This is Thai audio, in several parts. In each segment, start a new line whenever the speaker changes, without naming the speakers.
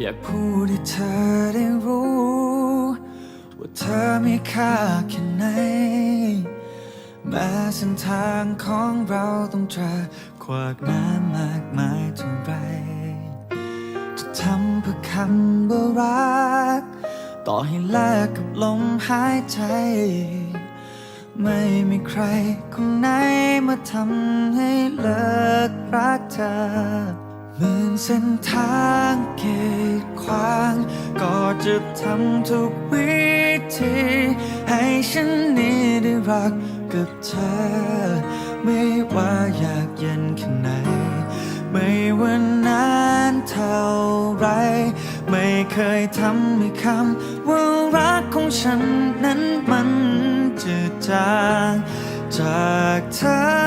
อยากพูดให้เธอได้รู้ ว่าเธอมีค่าแค่ไหน แม้เส้นทางของเราต้องเจอขวากน้ำมากมายเท่าไร จะทำเพื่อคำว่ารัก ต่อให้แลกกับลมหายใจ ไม่มีใครคนไหนมาทำให้เลิกรักเธอ หมื่นเส้นทางเกีดขวาง ก็จะทำทุกวิธี ให้ฉันนี้ได้รักกับเธอ ไม่ว่าอยากเย็นแค่ไหน ไม่ว่านานเท่าไร ไม่เคยทำให้คำว่ารักของฉันนั้นมันจืดจางจากเธอ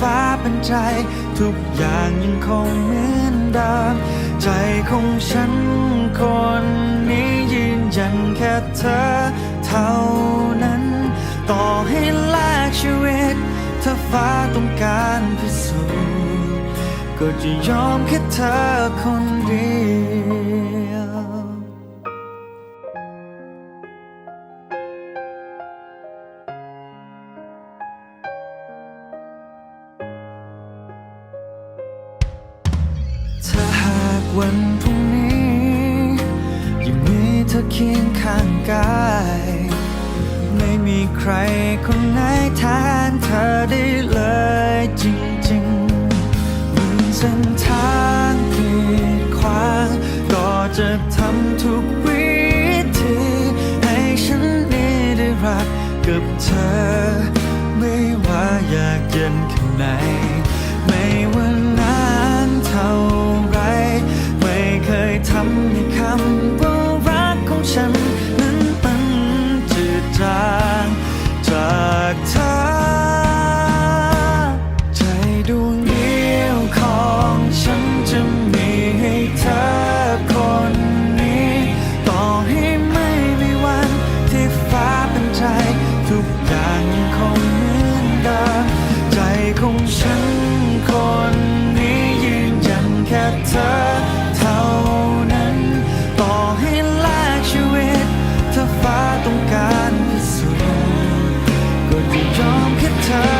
ฟ้าเป็นใจ ทุกอย่างยังคงเหมือนเดิมใจของฉันคนนี้ยืนยันแค่เธอเท่านั้น ต่อให้แลกชีวิต ถ้าฟ้าต้องการพิสูจน์ก็จะยอมแค่เธอคนเดียว วันพรุ่งนี้ยังมีเธอเคียงข้างกาย ไม่มีใครคนไหนแทนเธอได้เลยจริงๆมือเส้นทางกีดขวางก็จะทำทุกวิธีให้ฉันนี้ได้รักกับเธอ ไม่ว่าอยากเย็นแค่ไหน ไม่ว่า งเหมือนเดิมใจของฉันคนนี้ยืนยันแค่เธอเท่านั้น ต่อให้แลกชีวิตเธอฟ้าต้องการพิสูจน์ก็จะยอมแค่เธอ